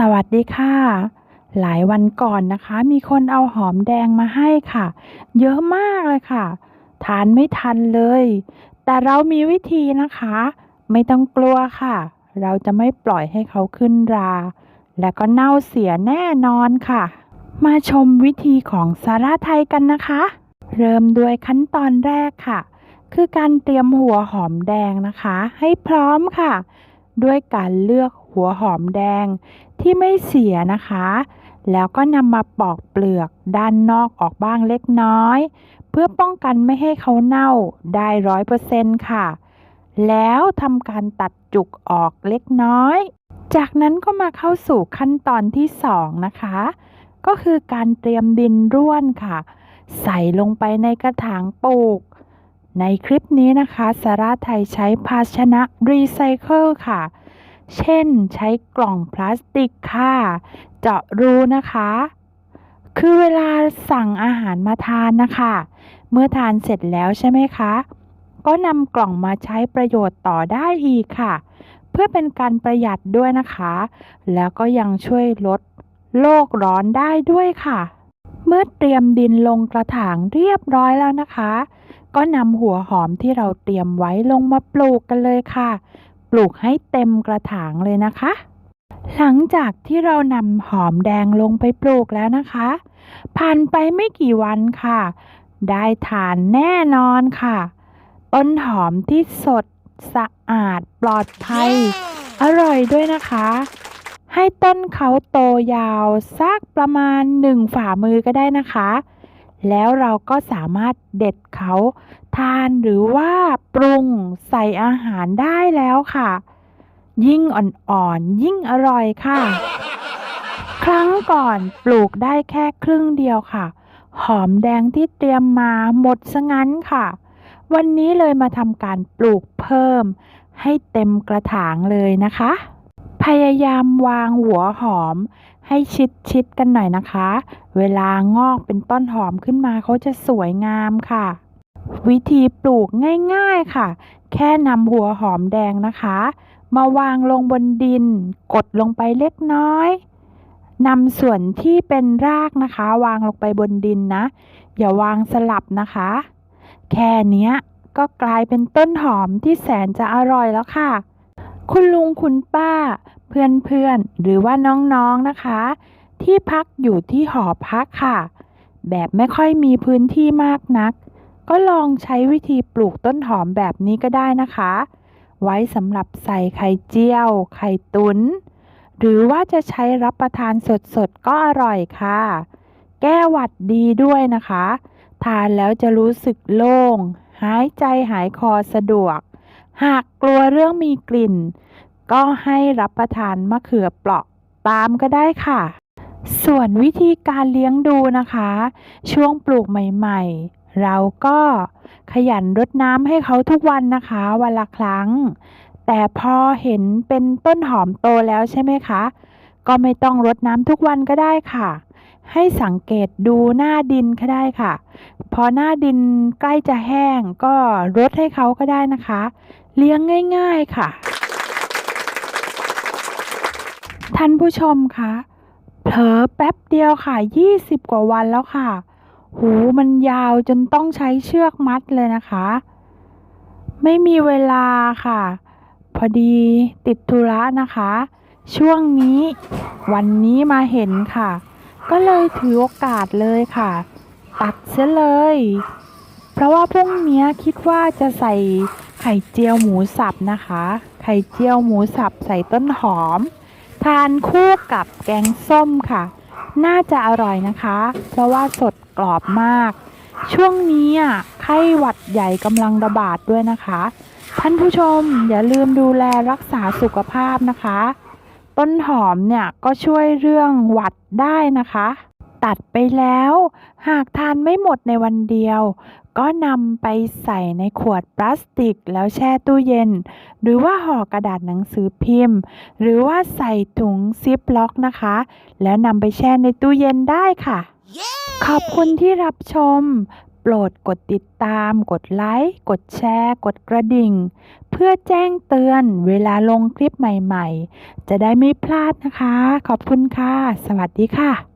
สวัสดีค่ะ หลายวันก่อนนะคะ มีคนเอาหอมแดงมาให้ค่ะ เยอะมากเลยค่ะ ทานไม่ทันเลย แต่เรามีวิธีนะคะ ไม่ต้องกลัวค่ะ เราจะไม่ปล่อยให้เขาขึ้นรา และก็เน่าเสียแน่นอนค่ะ มาชมวิธีของสาราไทยกันนะคะ เริ่มด้วยขั้นตอนแรกค่ะ คือการเตรียมหัวหอมแดงนะคะ ให้พร้อมค่ะ ด้วยการเลือก หัวหอมแดงที่ไม่เสียนะคะ แล้วก็นำมาปอกเปลือกด้านนอกออกบ้างเล็กน้อย เพื่อป้องกันไม่ให้เขาเน่าได้ร้อยเปอร์เซ็นต์ค่ะ แล้วทำการตัดจุกออกเล็กน้อย จากนั้นก็มาเข้าสู่ขั้นตอนที่สองนะคะ ก็คือการเตรียมดินร่วนค่ะ ใส่ลงไปในกระถางปลูกในคลิปนี้นะคะสาราไทยใช้ภาชนะรีไซเคิลค่ะ เช่น ใช้กล่องพลาสติกค่ะ เจาะรูนะคะ คือเวลาสั่งอาหารมาทานนะคะ เมื่อทานเสร็จแล้วใช่ไหมคะ ก็นำกล่องมาใช้ประโยชน์ต่อได้อีกค่ะ เพื่อเป็นการประหยัดด้วยนะคะ แล้วก็ยังช่วยลดโลกร้อนได้ด้วยค่ะ เมื่อเตรียมดินลงกระถางเรียบร้อยแล้วนะคะ ก็นำหัวหอมที่เราเตรียมไว้ลงมาปลูกกันเลยค่ะ ลูกให้เต็มกระถางเลยนะคะ หลังจากที่เรานำหอมแดงลงไปปลูกแล้วนะคะ ผ่านไปไม่กี่วันค่ะ ได้ทานแน่นอนค่ะ ต้นหอมที่สดสะอาดปลอดภัย อร่อยด้วยนะคะ ให้ต้นเขาโตยาวสักประมาณหนึ่งฝ่ามือก็ได้นะคะ แล้วเราก็สามารถเด็ดเขาทานหรือว่าปรุง ใส่อาหารได้แล้วค่ะ ยิ่งอ่อนๆยิ่งอร่อยค่ะ ครั้งก่อนปลูกได้แค่ครึ่งเดียวค่ะ หอมแดงที่เตรียมมาหมดซะงั้นค่ะ วันนี้เลยมาทำการปลูกเพิ่ม ให้เต็มกระถางเลยนะคะ พยายามวางหัวหอมให้ชิดๆกันหน่อยนะคะ เวลางอกเป็นต้นหอมขึ้นมาเขาจะสวยงามค่ะ วิธีปลูกง่ายๆค่ะ แค่นำหัวหอมแดงนะคะ มาวางลงบนดิน กดลงไปเล็กน้อยนำส่วนที่เป็นรากนะคะ วางลงไปบนดินนะ อย่าวางสลับนะคะ แค่นี้ก็กลายเป็นต้นหอมที่แสนจะอร่อยแล้วค่ะ คุณลุงคุณป้า เพื่อนๆ หรือว่าน้องๆนะคะ ที่พักอยู่ที่หอพักค่ะ แบบไม่ค่อยมีพื้นที่มากนัก ก็ลองใช้วิธีปลูกต้นหอมแบบนี้ก็ได้นะคะ ไว้สำหรับใส่ไข่เจียว ไข่ตุน๋น หรือว่าจะใช้รับประทานสดๆ ก็อร่อยค่ะ แก้หวัดดีด้วยนะคะ ทานแล้วจะรู้สึกโล่ง หายใจหายคอสะดวก หากกลัวเรื่องมีกลิ่น ก็ให้รับประทานมะเขือเปราะตามก็ได้ค่ะส่วนวิธีการเลี้ยงดูนะคะ ช่วงปลูกใหม่ ๆ เราก็ขยันรดน้ำให้เขาทุกวันนะคะ วันละครั้ง แต่พอเห็นเป็นต้นหอมโตแล้วใช่ไหมคะ ก็ไม่ต้องรดน้ำทุกวันก็ได้ค่ะ ให้สังเกตดูหน้าดินก็ได้ค่ะ พอหน้าดินใกล้จะแห้งก็รดให้เขาก็ได้นะคะ เลี้ยงง่าย ๆค่ะ ท่านผู้ชมคะเผลอแป๊บเดียวค่ะ 20 กว่าวันแล้วค่ะ หูมันยาวจนต้องใช้เชือกมัดเลยนะคะ ไม่มีเวลาค่ะ พอดีติดธุระนะคะ ช่วงนี้วันนี้มาเห็นค่ะ ก็เลยถือโอกาสเลยค่ะ ตัดเสียเลย เพราะว่าพรุ่งนี้คิดว่าจะใส่ไข่เจียวหมูสับนะคะ ไข่เจียวหมูสับใส่ต้นหอม ทานคู่กับแกงส้มค่ะ น่าจะอร่อยนะคะ เพราะว่าสดกรอบมาก ช่วงนี้อะไข้หวัดใหญ่กำลังระบาดด้วยนะคะ ท่านผู้ชมอย่าลืมดูแลรักษาสุขภาพนะคะ ต้นหอมเนี่ยก็ช่วยเรื่องหวัดได้นะคะ ตัดไปแล้ว หากทานไม่หมดในวันเดียว ก็นำไปใส่ในขวดพลาสติกแล้วแช่ตู้เย็น หรือว่าห่อกระดาษหนังสือพิมพ์ หรือว่าใส่ถุงซิปล็อกนะคะ แล้วนำไปแช่ในตู้เย็นได้ค่ะขอบคุณที่รับชมโปปรดกดติดตาม กดไลค์ กดแชร์ กดกระดิ่ง เพื่อแจ้งเตือนเวลาลงคลิปใหม่ๆ จะได้ไม่พลาดนะคะ ขอบคุณค่ะ สวัสดีค่ะ